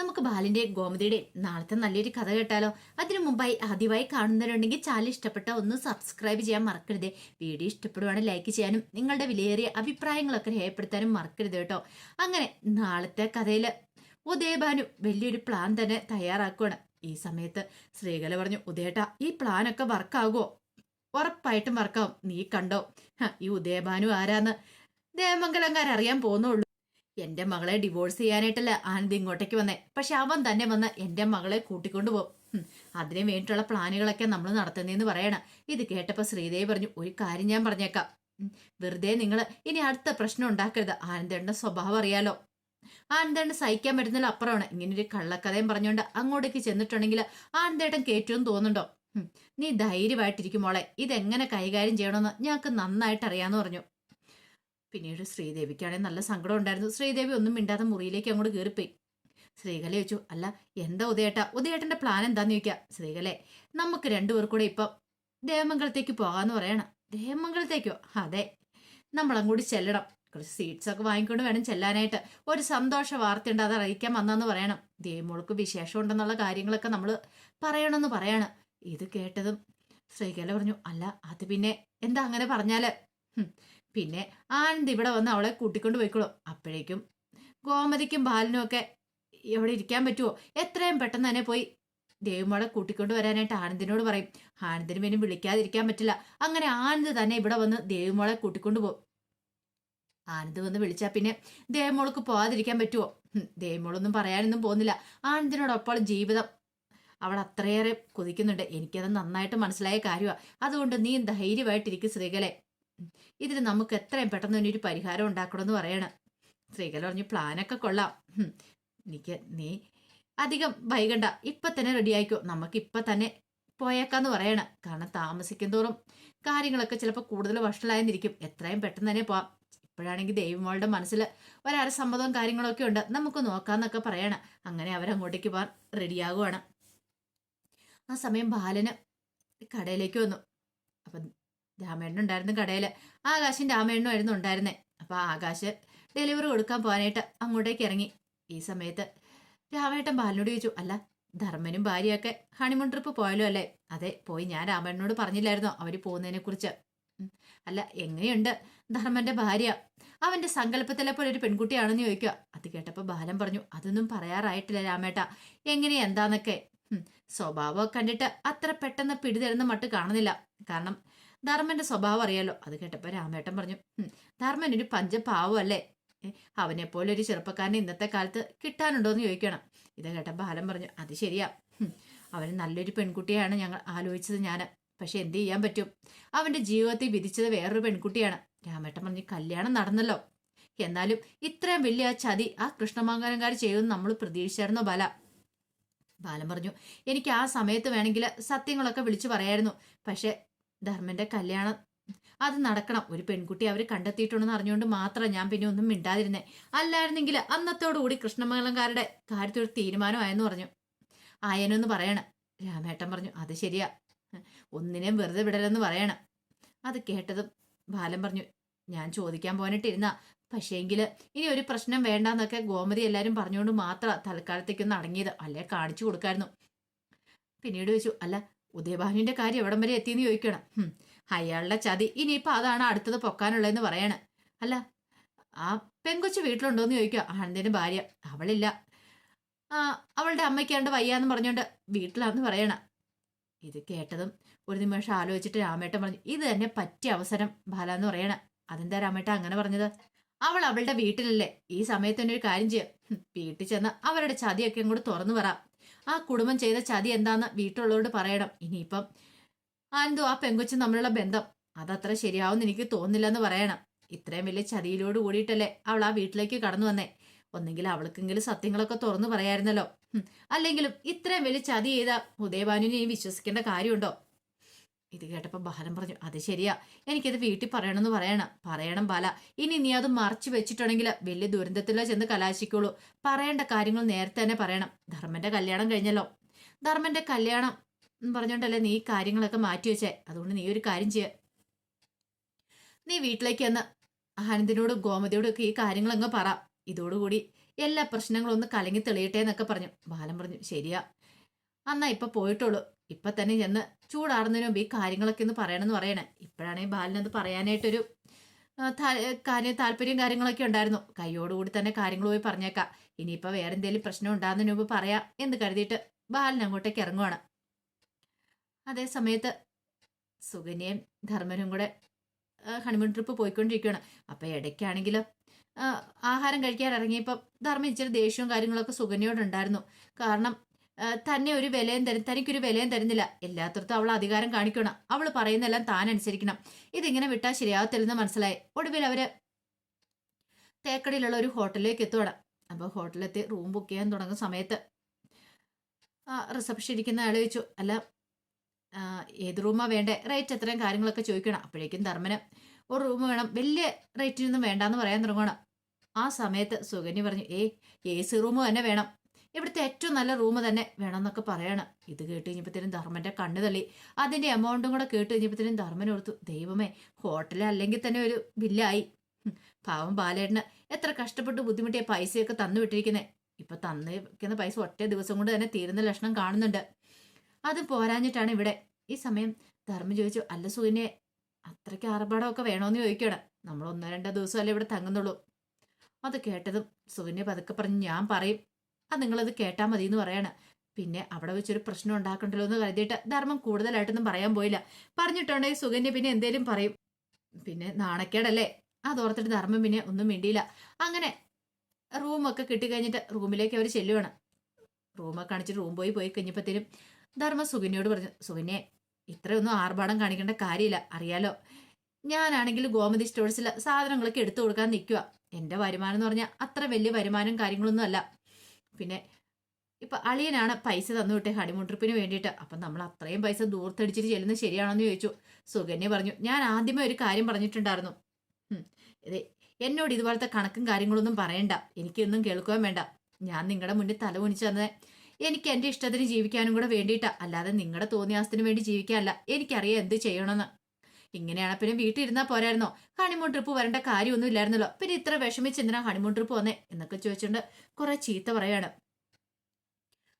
നമുക്ക് ബാലിന്റെ ഗോമതിയുടെ നാളത്തെ നല്ലൊരു കഥ കേട്ടാലോ? അതിനു മുമ്പായി ആദ്യമായി കാണുന്നവരുണ്ടെങ്കിൽ ചാനൽ ഇഷ്ടപ്പെട്ട ഒന്ന് സബ്സ്ക്രൈബ് ചെയ്യാൻ മറക്കരുത്. വീഡിയോ ഇഷ്ടപ്പെടുവാണെങ്കിൽ ലൈക്ക് ചെയ്യാനും നിങ്ങളുടെ വിലയേറിയ അഭിപ്രായങ്ങളൊക്കെ രേഖപ്പെടുത്താനും മറക്കരുത് കേട്ടോ. അങ്ങനെ നാളത്തെ കഥയിൽ ഉദയബാനു വലിയൊരു പ്ലാൻ തന്നെ തയ്യാറാക്കുകയാണ് ഈ സമയത്ത് ശ്രീകല പറഞ്ഞു ഉദയേട്ട ഈ പ്ലാനൊക്കെ വർക്കാകുമോ ഉറപ്പായിട്ടും വർക്കാവും നീ കണ്ടോ? ഈ ഉദയഭാനു ആരാന്ന് ദേവമംഗലംകാരറിയാൻ പോകുന്നുള്ളൂ. എന്റെ മകളെ ഡിവോഴ്സ് ചെയ്യാനായിട്ടല്ല ആനന്ദ് ഇങ്ങോട്ടേക്ക് വന്നേ. പക്ഷെ അവൻ തന്നെ വന്ന് എന്റെ മകളെ കൂട്ടിക്കൊണ്ടു പോകും അതിനു വേണ്ടിയിട്ടുള്ള പ്ലാനുകളൊക്കെ നമ്മൾ നടത്തുന്നതെന്ന് പറയണം. ഇത് കേട്ടപ്പോ ശ്രീദേവി പറഞ്ഞു ഒരു കാര്യം ഞാൻ പറഞ്ഞേക്കാം. വെറുതെ നിങ്ങൾ ഇനി അടുത്ത പ്രശ്നം ഉണ്ടാക്കരുത്. ആനന്ദേണ്ട സ്വഭാവം അറിയാലോ. ആനന്ദേണ്ട സഹിക്കാൻ പറ്റുന്നതിൽ അപ്പുറമാണ്. ഇങ്ങനൊരു കള്ളക്കഥയും പറഞ്ഞുകൊണ്ട് അങ്ങോട്ടേക്ക് ചെന്നിട്ടുണ്ടെങ്കിൽ ആനന്ദേട്ടൻ കയറ്റുമെന്ന് തോന്നുന്നുണ്ടോ? നീ ധൈര്യമായിട്ടിരിക്കും മോളെ. ഇതെങ്ങനെ കൈകാര്യം ചെയ്യണമെന്ന് ഞങ്ങൾക്ക് നന്നായിട്ട് അറിയാമെന്ന് പറഞ്ഞു. പിന്നീട് ശ്രീദേവിക്കാണെങ്കിൽ നല്ല സങ്കടം ഉണ്ടായിരുന്നു. ശ്രീദേവി ഒന്നും മിണ്ടാതെ മുറിയിലേക്ക് അങ്ങോട്ട് കയറിപ്പോയി ശ്രീകല ചോദിച്ചു അല്ല എന്താ ഉദയേട്ട? ഉദയേട്ടന്റെ പ്ലാൻ എന്താന്ന് ചോദിക്കാം? ശ്രീകലെ നമുക്ക് രണ്ടുപേർ കൂടെ ഇപ്പം ദേവമംഗലത്തേക്ക് പോകാന്ന് പറയണം. ദേവമംഗലത്തേക്കോ? അതെ നമ്മളങ്ങോട്ട് ചെല്ലണം. കുറച്ച് സീറ്റ്സ് ഒക്കെ വാങ്ങിക്കൊണ്ട് വേണം ചെല്ലാനായിട്ട്. ഒരു സന്തോഷ വാർത്തയുണ്ട് അത് അറിയിക്കാൻ വന്നെന്ന് പറയണം. ദേവമോൾക്ക് വിശേഷം ഉണ്ടെന്നുള്ള കാര്യങ്ങളൊക്കെ നമ്മൾ പറയണമെന്ന് പറയാണ്. ഇത് കേട്ടതും ശ്രീകല പറഞ്ഞു അല്ല അത് പിന്നെ എന്താ അങ്ങനെ പറഞ്ഞാൽ? ഹും, പിന്നെ ആനന്ദ് ഇവിടെ വന്ന് അവളെ കൂട്ടിക്കൊണ്ട് പോയിക്കോളും. അപ്പോഴേക്കും ഗോമതിക്കും ബാലനും ഒക്കെ എവിടെ ഇരിക്കാൻ പറ്റുമോ എത്രയും പെട്ടെന്ന് തന്നെ പോയി ദേവമോളെ കൂട്ടിക്കൊണ്ട് വരാനായിട്ട് ആനന്ദിനോട് പറയും. ആനന്ദിന് പിന്നെ വിളിക്കാതിരിക്കാൻ പറ്റില്ല. അങ്ങനെ ആനന്ദ് തന്നെ ഇവിടെ വന്ന് ദേവമോളെ കൂട്ടിക്കൊണ്ട് പോകും. ആനന്ദ് വന്ന് വിളിച്ചാൽ പിന്നെ ദേവമോൾക്ക് പോകാതിരിക്കാൻ പറ്റുമോ ദേവിമോളൊന്നും പറയാനൊന്നും പോകുന്നില്ല. ആനന്ദിനോടൊപ്പം ജീവിതം അവൾ അത്രയേറെ കൊതിക്കുന്നുണ്ട്. എനിക്കത് നന്നായിട്ട് മനസ്സിലായ കാര്യമാണ് അതുകൊണ്ട് നീ ധൈര്യമായിട്ടിരിക്കും സ്ത്രീകളെ ഇതിന് നമുക്ക് എത്രയും പെട്ടെന്ന് തന്നെ ഒരു പരിഹാരം ഉണ്ടാക്കണമെന്ന് പറയണം. സ്ത്രീകൾ പറഞ്ഞു പ്ലാനൊക്കെ കൊള്ളാം. എനിക്ക് നീ അധികം വൈകണ്ട. ഇപ്പൊ തന്നെ റെഡിയായിക്കോ നമുക്ക് ഇപ്പൊ തന്നെ പോയേക്കാന്ന് പറയണം. കാരണം താമസിക്കും തോറും കാര്യങ്ങളൊക്കെ ചിലപ്പോൾ കൂടുതൽ വഷളായെന്നിരിക്കും. എത്രയും പെട്ടെന്ന് തന്നെ പോവാം. ഇപ്പോഴാണെങ്കിൽ ദൈവമോളുടെ മനസ്സിൽ ഒരര സമ്മതവും കാര്യങ്ങളൊക്കെ ഉണ്ട്. നമുക്ക് നോക്കാന്നൊക്കെ പറയണം. അങ്ങനെ അവരങ്ങോട്ടേക്ക് പോകാൻ റെഡിയാകുവാണ് ആ സമയം ബാലന് കടയിലേക്ക് വന്നു. അപ്പം രാമേണ്ണൻ ഉണ്ടായിരുന്നു കടയിൽ ആകാശും രാമേണ്ണും ആയിരുന്നു ഉണ്ടായിരുന്നേ. അപ്പൊ ആകാശ് ഡെലിവറി കൊടുക്കാൻ പോകാനായിട്ട് അങ്ങോട്ടേക്ക് ഇറങ്ങി. ഈ സമയത്ത് രാമേട്ടൻ ബാലിനോട് ചോദിച്ചു അല്ല ധർമ്മനും ഭാര്യയൊക്കെ ഹണിമൂൺ ട്രിപ്പ് പോയാലോ അല്ലേ? അതെ പോയി. ഞാൻ രാമേണ്ണനോട് പറഞ്ഞില്ലായിരുന്നോ അവർ പോകുന്നതിനെ കുറിച്ച് അല്ല എങ്ങനെയുണ്ട് ധർമ്മന്റെ ഭാര്യ? അവന്റെ സങ്കല്പത്തിലെ പോലെ ഒരു പെൺകുട്ടിയാണെന്ന് ചോദിക്കുക അത് കേട്ടപ്പോൾ ബാലൻ പറഞ്ഞു അതൊന്നും പറയാറായിട്ടില്ല രാമേട്ട. എങ്ങനെ എന്താന്നൊക്കെ. സ്വഭാവം കണ്ടിട്ട് അത്ര പെട്ടെന്ന് പിടിതരുന്ന മട്ട് കാണുന്നില്ല. കാരണം ധർമ്മന്റെ സ്വഭാവം അറിയാലോ. അത് കേട്ടപ്പോ രാമേട്ടൻ പറഞ്ഞു ധർമ്മൻ ഒരു പഞ്ചപാവമല്ലേ? അവനെ പോലെ ഒരു ചെറുപ്പക്കാരനെ ഇന്നത്തെ കാലത്ത് കിട്ടാനുണ്ടോ എന്ന് ചോദിക്കണം. ഇത് കേട്ടപ്പോ ബാലൻ പറഞ്ഞു അത് ശരിയാ. അവന് നല്ലൊരു പെൺകുട്ടിയാണ് ഞങ്ങൾ ആലോചിച്ചത് ഞാൻ പക്ഷെ എന്ത് ചെയ്യാൻ പറ്റും? അവന്റെ ജീവിതത്തിൽ വിധിച്ചത് വേറൊരു പെൺകുട്ടിയാണ്. രാമേട്ടൻ പറഞ്ഞു കല്യാണം നടന്നല്ലോ. എന്നാലും ഇത്രയും വലിയ ആ ചതി ആ കൃഷ്ണമംഗലംകാർ ചെയ്യുമെന്ന് നമ്മൾ പ്രതീക്ഷിച്ചായിരുന്നോ ബാല? ബാലൻ പറഞ്ഞു എനിക്ക് ആ സമയത്ത് വേണമെങ്കിൽ സത്യങ്ങളൊക്കെ വിളിച്ചു പറയായിരുന്നു. പക്ഷെ ധർമ്മന്റെ കല്യാണം. അത് നടക്കണം. ഒരു പെൺകുട്ടി അവർ കണ്ടെത്തിയിട്ടുണ്ടെന്ന് അറിഞ്ഞുകൊണ്ട് മാത്രം ഞാൻ പിന്നെ ഒന്നും മിണ്ടാതിരുന്നേ. അല്ലായിരുന്നെങ്കിൽ അന്നത്തോടുകൂടി കൃഷ്ണമംഗലംകാരുടെ കാര്യത്തിൽ ഒരു തീരുമാനമായെന്ന് പറഞ്ഞു. ആയനെന്ന് പറയണം. രാമേട്ടൻ പറഞ്ഞു അത് ശരിയാ. ഒന്നിനെയും വെറുതെ വിടലെന്ന് പറയണം. അത് കേട്ടതും ബാലൻ പറഞ്ഞു ഞാൻ ചോദിക്കാൻ പോകാനിട്ടിരുന്ന. പക്ഷേങ്കിൽ ഇനി ഒരു പ്രശ്നം വേണ്ടെന്നൊക്കെ ഗോമതി എല്ലാവരും പറഞ്ഞുകൊണ്ട് മാത്രം തൽക്കാലത്തേക്കൊന്ന് അടങ്ങിയത് അല്ലെ കാണിച്ചു കൊടുക്കായിരുന്നു. പിന്നീട് ചോദിച്ചു അല്ല ഉദയഭാനുവിന്റെ കാര്യം എവിടം വരെ എത്തിയെന്ന് ചോദിക്കണം. അയാളുടെ ചതി ഇനിയിപ്പോൾ അതാണ് അടുത്തത് പൊക്കാനുള്ളതെന്ന് പറയണ. അല്ല ആ പെങ്കൊച്ച് വീട്ടിലുണ്ടോന്ന് ചോദിക്കുക. ആനന്ദിന്റെ ഭാര്യ. അവളില്ല. അവളുടെ അമ്മയ്ക്കാണ്ട് വയ്യാന്ന് പറഞ്ഞുകൊണ്ട് വീട്ടിലാന്ന് പറയണ. ഇത് കേട്ടതും ഒരു നിമിഷം ആലോചിച്ചിട്ട് രാമേട്ടൻ പറഞ്ഞു ഇത് തന്നെ പറ്റിയ അവസരം ബാലാന്ന് പറയണ. അതെന്താ രാമേട്ട അങ്ങനെ പറഞ്ഞത്? അവൾ അവളുടെ വീട്ടിലല്ലേ. ഈ സമയത്ത് തന്നെ ഒരു കാര്യം ചെയ്യാം. വീട്ടിൽ ചെന്ന് അവരുടെ ചതിയൊക്കെ കൂടെ തുറന്നു പറ. ആ കുടുംബം ചെയ്ത ചതി എന്താന്ന് വീട്ടിലുള്ളവരോട് പറയണം. ഇനിയിപ്പം ആനന്ദു ആ പെങ്കൊച്ചും തമ്മിലുള്ള ബന്ധം അതത്ര ശരിയാവുമെന്ന് എനിക്ക് തോന്നില്ലെന്ന് പറയണം. ഇത്രയും വലിയ ചതിയിലോട് കൂടിയിട്ടല്ലേ അവൾ ആ വീട്ടിലേക്ക് കടന്നു വന്നേ. ഒന്നെങ്കിൽ അവൾക്കെങ്കിലും സത്യങ്ങളൊക്കെ തുറന്നു പറയായിരുന്നല്ലോ. അല്ലെങ്കിലും ഇത്രയും വലിയ ചതി ചെയ്ത ഉദയഭാനുവിനെ വിശ്വസിക്കേണ്ട കാര്യമുണ്ടോ? ഇത് കേട്ടപ്പോൾ ബാലൻ പറഞ്ഞു അത് ശരിയാ. എനിക്കത് വീട്ടിൽ പറയണമെന്ന് പറയണം. പറയണം ബാല. ഇനി നീ അത് മറച്ചു വെച്ചിട്ടുണ്ടെങ്കിൽ വലിയ ദുരന്തത്തിലോ ചെന്ന് കലാശിക്കുള്ളൂ. പറയേണ്ട കാര്യങ്ങൾ നേരത്തെ തന്നെ പറയണം. ധർമ്മന്റെ കല്യാണം കഴിഞ്ഞല്ലോ. ധർമ്മന്റെ കല്യാണം എന്ന് പറഞ്ഞോണ്ടല്ലേ നീ കാര്യങ്ങളൊക്കെ മാറ്റി വെച്ചേ. അതുകൊണ്ട് നീ ഒരു കാര്യം ചെയ്യ. നീ വീട്ടിലേക്ക് വന്ന് ആനന്ദിനോടും ഗോമതിയോടും ഒക്കെ ഈ കാര്യങ്ങളങ്ങ് പറ. ഇതോടുകൂടി എല്ലാ പ്രശ്നങ്ങളും ഒന്ന് കലങ്ങി തെളിയട്ടെ എന്നൊക്കെ പറഞ്ഞു. ബാലൻ പറഞ്ഞു ശരിയാ. അന്നാ ഇപ്പൊ പോയിട്ടുള്ളൂ. ഇപ്പൊ തന്നെ ചെന്ന് ചൂടാറുന്നതിന് മുമ്പ് ഈ കാര്യങ്ങളൊക്കെ ഒന്ന് പറയണമെന്ന് പറയണേ. ഇപ്പോഴാണെങ്കിൽ ബാലിനത് പറയാനായിട്ടൊരു കാര്യം താല്പര്യം കാര്യങ്ങളൊക്കെ ഉണ്ടായിരുന്നു. കൈയോടുകൂടി തന്നെ കാര്യങ്ങൾ പോയി പറഞ്ഞേക്കാം. ഇനിയിപ്പോൾ വേറെ എന്തെങ്കിലും പ്രശ്നം ഉണ്ടാകുന്നതിന് മുമ്പ് പറയാം എന്ന് കരുതിയിട്ട് ബാലൻ അങ്ങോട്ടേക്ക് ഇറങ്ങുവാണ്. അതേ സമയത്ത് സുകന്യയും ധർമ്മനും കൂടെ ഹണിമൂൺ ട്രിപ്പ് പോയിക്കൊണ്ടിരിക്കുകയാണ് അപ്പോൾ ഇടയ്ക്കാണെങ്കിൽ ആഹാരം കഴിക്കാൻ ഇറങ്ങിയപ്പോൾ ധർമ്മം ഇച്ചിരി ദേഷ്യവും കാര്യങ്ങളൊക്കെ സുകന്യോടുണ്ടായിരുന്നു. കാരണം തന്നെ ഒരു വിലയും തരും തനിക്കൊരു വിലയും തരുന്നില്ല. എല്ലാത്തടത്തും അവൾ അധികാരം കാണിക്കണം. അവൾ പറയുന്നതെല്ലാം താൻ അനുസരിക്കണം. ഇതിങ്ങനെ വിട്ടാൽ ശരിയാവത്തില്ലെന്ന് മനസ്സിലായി. ഒടുവിൽ അവർ തേക്കടിയിലുള്ള ഒരു ഹോട്ടലിലേക്ക് എത്തുവാണ്. അപ്പോൾ ഹോട്ടലിലെത്തി റൂം ബുക്ക് ചെയ്യാൻ തുടങ്ങുന്ന സമയത്ത് റിസപ്ഷൻ ഇരിക്കുന്ന ആൾ ചോദിച്ചു അല്ല ഏത് റൂമാ വേണ്ടേ? റേറ്റ് എത്രയും കാര്യങ്ങളൊക്കെ ചോദിക്കണം. അപ്പോഴേക്കും ധർമ്മന് ഒരു റൂം വേണം. വലിയ റേറ്റിനൊന്നും വേണ്ടാന്ന് പറയാൻ തുടങ്ങണം ആ സമയത്ത് സുകന്യ പറഞ്ഞു ഏ എ സി റൂം തന്നെ വേണം. ഇവിടുത്തെ ഏറ്റവും നല്ല റൂം തന്നെ വേണമെന്നൊക്കെ പറയണം. ഇത് കേട്ട് കഴിഞ്ഞപ്പോഴത്തേനും ധർമ്മന്റെ കണ്ണു തള്ളി. അതിന്റെ എമൗണ്ടും കൂടെ കേട്ട് കഴിഞ്ഞപ്പോഴത്തേനും ധർമ്മൻ ഓർത്തു ദൈവമേ ഹോട്ടലിൽ അല്ലെങ്കിൽ തന്നെ ഒരു ബില്ലായി പാവം ബാലേട്ടന് എത്ര കഷ്ടപ്പെട്ട് ബുദ്ധിമുട്ടിയ പൈസയൊക്കെ തന്നു വിട്ടിരിക്കുന്നേ. ഇപ്പൊ തന്നിരിക്കുന്ന പൈസ ഒറ്റ ദിവസം കൊണ്ട് തന്നെ തീരുന്ന ലക്ഷണം കാണുന്നുണ്ട്. അത് പോരാഞ്ഞിട്ടാണ് ഇവിടെ. ഈ സമയം ധർമ്മം ചോദിച്ചു അല്ല സുഖിനെ അത്രയ്ക്ക് ആർഭാടമൊക്കെ വേണോന്ന് ചോദിക്കണം. നമ്മൾ ഒന്നോ രണ്ടോ ദിവസമല്ലേ ഇവിടെ തങ്ങുന്നുള്ളൂ. അത് കേട്ടതും സുകന്യ പതുക്കെ പറഞ്ഞ് ഞാൻ പറയും അത് നിങ്ങളത് കേട്ടാൽ മതി എന്ന് പറയാണ്. പിന്നെ അവിടെ വെച്ചൊരു പ്രശ്നം ഉണ്ടാക്കണ്ടല്ലോ എന്ന് കരുതിയിട്ട് ധർമ്മം കൂടുതലായിട്ടൊന്നും പറയാൻ പോയില്ല. പറഞ്ഞിട്ടുണ്ടെങ്കിൽ സുഗന്യ പിന്നെ എന്തേലും പറയും. പിന്നെ നാണക്കേടല്ലേ? അതോർത്തിട്ട് ധർമ്മം പിന്നെ ഒന്നും മിണ്ടിയില്ല. അങ്ങനെ റൂമൊക്കെ കിട്ടിക്കഴിഞ്ഞിട്ട് റൂമിലേക്ക് അവർ ചെല്ലുവാണ്. റൂമൊക്കെ കാണിച്ചിട്ട് റൂം പോയി പോയി കഴിഞ്ഞപ്പോഴത്തേനും ധർമ്മ സുഗന്യോട് പറഞ്ഞു സുഗന്യെ ഇത്രയൊന്നും ആർഭാടം കാണിക്കേണ്ട കാര്യമില്ല. അറിയാലോ? ഞാനാണെങ്കിൽ ഗോമതി സ്റ്റോഴ്സിൽ സാധനങ്ങളൊക്കെ എടുത്തു കൊടുക്കാൻ നിൽക്കുക എന്റെ വരുമാനം എന്ന് പറഞ്ഞാൽ അത്ര വലിയ വരുമാനം കാര്യങ്ങളൊന്നും അല്ല. പിന്നെ ഇപ്പൊ അളിയനാണ് പൈസ തന്നു വിട്ടേ ഹണിമൂൺ ട്രിപ്പിന് വേണ്ടിയിട്ട്. അപ്പം നമ്മൾ അത്രയും പൈസ ദൂർത്തടിച്ചിട്ട് ചെല്ലുന്നത് ശരിയാണെന്ന് ചോദിച്ചു. സുകന്യ പറഞ്ഞു ഞാൻ ആദ്യമേ ഒരു കാര്യം പറഞ്ഞിട്ടുണ്ടായിരുന്നു. എന്നോട് ഇതുപോലത്തെ കണക്കും കാര്യങ്ങളൊന്നും പറയണ്ട. എനിക്കൊന്നും കേൾക്കുവാൻ വേണ്ട. ഞാൻ നിങ്ങളുടെ മുന്നിൽ തല കുണിച്ചു തന്നെ എനിക്ക് എന്റെ ഇഷ്ടത്തിന് ജീവിക്കാനും കൂടെ വേണ്ടിയിട്ടാ. അല്ലാതെ നിങ്ങളുടെ തോന്നിയാസത്തിന് വേണ്ടി ജീവിക്കാനല്ല. എനിക്കറിയാം എന്ത് ചെയ്യണമെന്ന്. ഇങ്ങനെയാണ്. പിന്നെ വീട്ടിൽ ഇരുന്നാൽ പോരായിരുന്നോ? ഹണിമൂൺ ട്രിപ്പ് വരേണ്ട കാര്യമൊന്നും ഇല്ലായിരുന്നല്ലോ. പിന്നെ ഇത്ര വിഷമിച്ച് എന്തിനാ ഹണിമൂൺ ട്രിപ്പ് വന്നേ? എന്നൊക്കെ ചോദിച്ചുകൊണ്ട് കുറെ ചീത്ത പറയാണ്.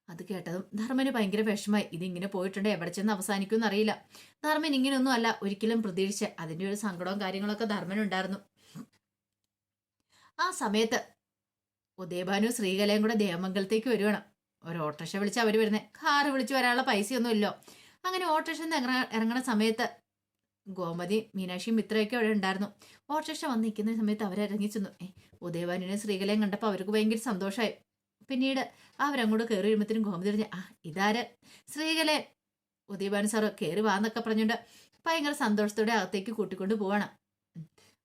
അത് കേട്ടതും ധർമ്മന് ഭയങ്കര വിഷമായി. ഇതിങ്ങനെ പോയിട്ടുണ്ട്. എവിടെ ചെന്ന് അവസാനിക്കുമെന്ന് അറിയില്ല. ധർമ്മൻ ഇങ്ങനെയൊന്നും അല്ല ഒരിക്കലും പ്രതീക്ഷിച്ച്. അതിന്റെ ഒരു സങ്കടവും കാര്യങ്ങളൊക്കെ ധർമ്മൻ ഉണ്ടായിരുന്നു ആ സമയത്ത് ഉദയഭാനു ശ്രീകലയും കൂടെ ദേവമംഗലത്തേക്ക് വരുവാണ്. ഒരു ഓട്ടോറിക്ഷ വിളിച്ച് അവർ വരുന്നത് കാറ് വിളിച്ച് വരാനുള്ള പൈസയൊന്നും ഇല്ലോ അങ്ങനെ ഓട്ടോറിക്ഷ ഇറങ്ങണ സമയത്ത് ഗോമതി മീനാക്ഷിയും മിത്രയൊക്കെ അവിടെ ഉണ്ടായിരുന്നു. ഓട്ടോറിക്ഷ വന്ന് നിൽക്കുന്ന സമയത്ത് അവരിറങ്ങി ചെന്നു. ഏ ഉദയവാനിനെ ശ്രീകലയും കണ്ടപ്പോൾ അവർക്ക് ഭയങ്കര സന്തോഷമായി പിന്നീട് അവരങ്ങോട്ട് കയറി വരുമ്പോഴത്തേനും ഗോമതി പറഞ്ഞു ആ ഇതാര്? ശ്രീകലെ ഉദയഭാനു സാറ് കയറി വാന്നൊക്കെ പറഞ്ഞുകൊണ്ട് ഭയങ്കര സന്തോഷത്തോടെ അകത്തേക്ക് കൂട്ടിക്കൊണ്ട് പോവാണ്.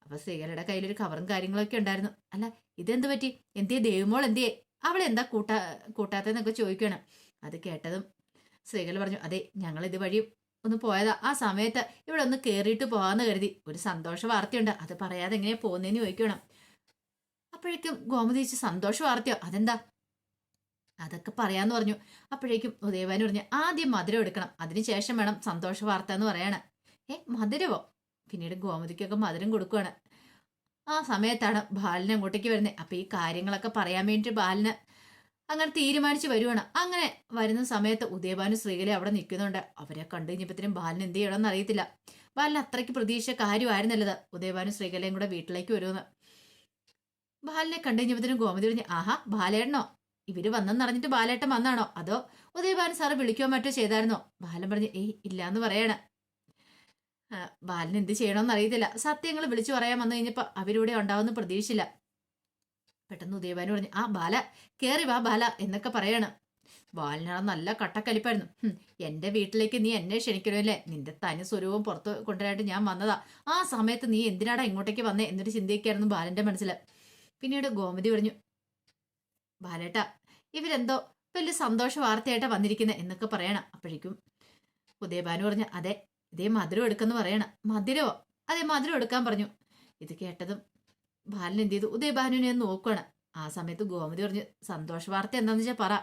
അപ്പോൾ അപ്പൊ ശ്രീകലയുടെ കയ്യിലൊരു കവറും കാര്യങ്ങളൊക്കെ ഉണ്ടായിരുന്നു. അല്ല ഇതെന്ത് പറ്റി? എന്തിയെ ദേവിമോൾ എന്തിയെ? അവൾ എന്താ കൂട്ടാ കൂട്ടാത്തതെന്നൊക്കെ ചോദിക്കുകയാണ്. അത് കേട്ടതും ശ്രീകല പറഞ്ഞു അതെ ഞങ്ങൾ ഇതുവഴി ഒന്ന് പോയതാ. ആ സമയത്ത് ഇവിടെ ഒന്ന് കയറിയിട്ട് പോകാന്ന് കരുതി. ഒരു സന്തോഷ വാർത്തയുണ്ട്. അത് പറയാതെ എങ്ങനെയാ പോകുന്നതെന്ന് ചോദിക്കണം. അപ്പോഴേക്കും ഗോമതി ചേച്ചി സന്തോഷ വാർത്തയോ? അതെന്താ? അതൊക്കെ പറയാന്ന് പറഞ്ഞു. അപ്പോഴേക്കും ഉദയവാനി പറഞ്ഞു ആദ്യം മധുരം എടുക്കണം. അതിനുശേഷം വേണം സന്തോഷ വാർത്ത എന്ന് പറയാണ്. ഏ മധുരവോ? പിന്നീട് ഗോമതിക്കൊക്കെ മധുരം കൊടുക്കുവാണ്. ആ സമയത്താണ് ബാലിന് അങ്ങോട്ടേക്ക് വരുന്നത് അപ്പൊ ഈ കാര്യങ്ങളൊക്കെ പറയാൻ വേണ്ടി ബാലന് അങ്ങനെ തീരുമാനിച്ച് വരുവാണ്. അങ്ങനെ വരുന്ന സമയത്ത് ഉദയഭാനു ശ്രീകല അവിടെ നിൽക്കുന്നുണ്ട്. അവരെ കണ്ടു കഴിഞ്ഞപ്പോഴത്തേനും ബാലൻ എന്ത് ചെയ്യണമെന്ന് അറിയത്തില്ല. ബാലൻ അത്രയ്ക്ക് പ്രതീക്ഷ കാര്യമായിരുന്നല്ലത്. ഉദയഭാനു ശ്രീകലയും കൂടെ വീട്ടിലേക്ക് വരുമെന്ന്. ബാലനെ കണ്ടു കഴിഞ്ഞപ്പോഴത്തേനും ഗോമതി പറഞ്ഞു ആഹാ ബാലേട്ടനോ? ഇവർ വന്നെന്ന് അറിഞ്ഞിട്ട് ബാലേട്ടൻ വന്നാണോ? അതോ ഉദയഭാനു സാറ് വിളിക്കുകയോ മറ്റോ ചെയ്തായിരുന്നോ? ബാലൻ പറഞ്ഞു ഏയ് ഇല്ലാന്ന് പറയണ. ബാലിന് എന്ത് ചെയ്യണമെന്ന് അറിയത്തില്ല. സത്യങ്ങൾ വിളിച്ചു പറയാൻ വന്നു കഴിഞ്ഞപ്പോൾ അവരിവിടെ ഉണ്ടാവുമെന്ന് പ്രതീക്ഷിച്ചില്ല. പെട്ടെന്ന് ഉദയഭാനു പറഞ്ഞു ആ ബാല കേറി വാ ബാല എന്നൊക്കെ പറയാണ്. ബാലിനാണ് നല്ല കട്ടക്കലിപ്പായിരുന്നു. എന്റെ വീട്ടിലേക്ക് നീ എന്നെ ക്ഷണിക്കണമല്ലേ നിന്റെ തനി സ്വരൂപം പുറത്ത് കൊണ്ടുവരാനായിട്ട് ഞാൻ വന്നതാ. ആ സമയത്ത് നീ എന്തിനാടാ ഇങ്ങോട്ടേക്ക് വന്നേ? എന്നൊരു ചിന്തയൊക്കെയായിരുന്നു ബാലന്റെ മനസ്സിൽ പിന്നീട് ഗോമതി പറഞ്ഞു ബാലേട്ട ഇവരെന്തോ വലിയ സന്തോഷ വാർത്തയായിട്ടാ വന്നിരിക്കുന്നത് എന്നൊക്കെ പറയണം. അപ്പോഴേക്കും ഉദയഭാനു പറഞ്ഞു അതെ ഇതേ മധുരം എടുക്കുന്നു പറയണം. മധുരമോ അതെ മധുരം എടുക്കാൻ പറഞ്ഞു. ഇത് കേട്ടതും ബാലൻ എന്ത് ചെയ്തു? ഉദയഭാനുവിനെ ഒന്ന് നോക്കുകയാണ് ആ സമയത്ത് ഗോമതി പറഞ്ഞു സന്തോഷ വാർത്ത എന്താന്ന് വെച്ചാൽ പറ.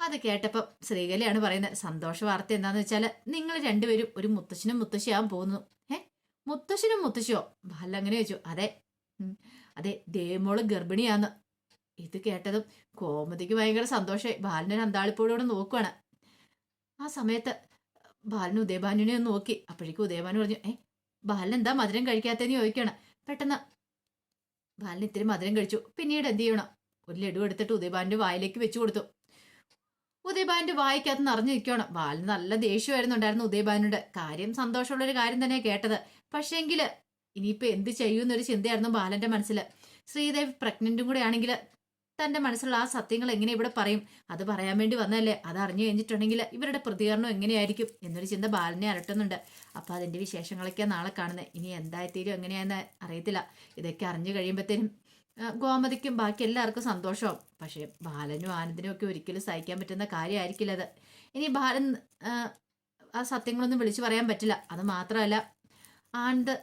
അത് കേട്ടപ്പം ശ്രീകലയാണ് പറയുന്നത് സന്തോഷ വാർത്ത എന്താന്ന് വെച്ചാൽ നിങ്ങൾ രണ്ടുപേരും ഒരു മുത്തശ്ശനും മുത്തശ്ശിയാകാൻ പോകുന്നു. ഏ? മുത്തശ്ശനും മുത്തശ്ശിയോ? ബാലൻ അങ്ങനെ ചോദിച്ചു. അതെ. അതെ ദേവമോൾ ഗർഭിണിയാന്ന്. ഇത് കേട്ടതും ഗോമതിക്ക് ഭയങ്കര സന്തോഷമായി. ബാലനൊരു അന്താളിപ്പോടെ നോക്കുവാണ്. ആ സമയത്ത് ബാലന് ഉദയഭാനുവിനെ ഒന്ന് നോക്കി. അപ്പോഴേക്കും ഉദയഭാനു പറഞ്ഞു ഏ? ബാലൻ എന്താ മധുരം കഴിക്കാത്തതെന്ന് ചോദിക്കുകയാണ്. പെട്ടെന്ന് ബാലൻ ഇത്തിരി മധുരം കഴിച്ചു. പിന്നീട് എന്ത് ചെയ്യണം? ഒരു ലഡു എടുത്തിട്ട് ഉദയബാലിന്റെ വായിലേക്ക് വെച്ചു കൊടുത്തു. ഉദയബാലിന്റെ വായിക്കകത്ത് നിറഞ്ഞു നിൽക്കണം ബാലൻ നല്ല ദേഷ്യമായിരുന്നുണ്ടായിരുന്നു ഉദയബാലിനോട് കാര്യം സന്തോഷമുള്ള ഒരു കാര്യം തന്നെ കേട്ടത്. പക്ഷേങ്കിൽ ഇനിയിപ്പോ എന്ത് ചെയ്യുമെന്നൊരു ചിന്തയായിരുന്നു ബാലന്റെ മനസ്സിൽ ശ്രീദേവ് പ്രഗ്നന്റും കൂടെ ആണെങ്കിൽ തന്റെ മനസ്സിലുള്ള ആ സത്യങ്ങൾ എങ്ങനെ ഇവിടെ പറയും? അത് പറയാൻ വേണ്ടി വന്നതല്ലേ? അത് അറിഞ്ഞു കഴിഞ്ഞിട്ടുണ്ടെങ്കിൽ ഇവരുടെ പ്രതികരണം എങ്ങനെയായിരിക്കും? എന്നൊരു ചിന്ത ബാലനെ അലട്ടുന്നുണ്ട്. അപ്പൊ അതിന്റെ വിശേഷങ്ങളൊക്കെ നാളെ കാണുന്നത് ഇനി എന്തായിത്തീരും എങ്ങനെയാന്ന് അറിയത്തില്ല. ഇതൊക്കെ അറിഞ്ഞു കഴിയുമ്പോഴത്തേനും ഗോമതിക്കും ബാക്കി എല്ലാവർക്കും സന്തോഷവും. പക്ഷേ ബാലനും ആനന്ദിനും ഒക്കെ ഒരിക്കലും സഹിക്കാൻ പറ്റുന്ന കാര്യമായിരിക്കില്ല അത്. ഇനി ബാലൻ ആ സത്യങ്ങളൊന്നും വിളിച്ചു പറയാൻ പറ്റില്ല. അത് മാത്രമല്ല ആനന്ദ്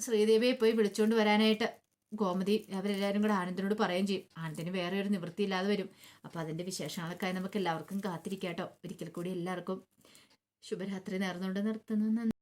ശ്രീദേവിയെ പോയി വിളിച്ചുകൊണ്ട് വരാനായിട്ട് ഗോമതി അവരെല്ലാവരും കൂടെ ആനന്ദനോട് പറയുകയും ചെയ്യും. ആനന്ദിന് വേറെ ഒരു നിവൃത്തിയില്ലാതെ വരും. അപ്പോൾ അതിന്റെ വിശേഷങ്ങളൊക്കെ നമുക്ക് എല്ലാവർക്കും കാത്തിരിക്കാട്ടോ. ഒരിക്കൽ കൂടി എല്ലാവർക്കും ശുഭരാത്രി നേർന്നുകൊണ്ട് നിർത്തുന്നു.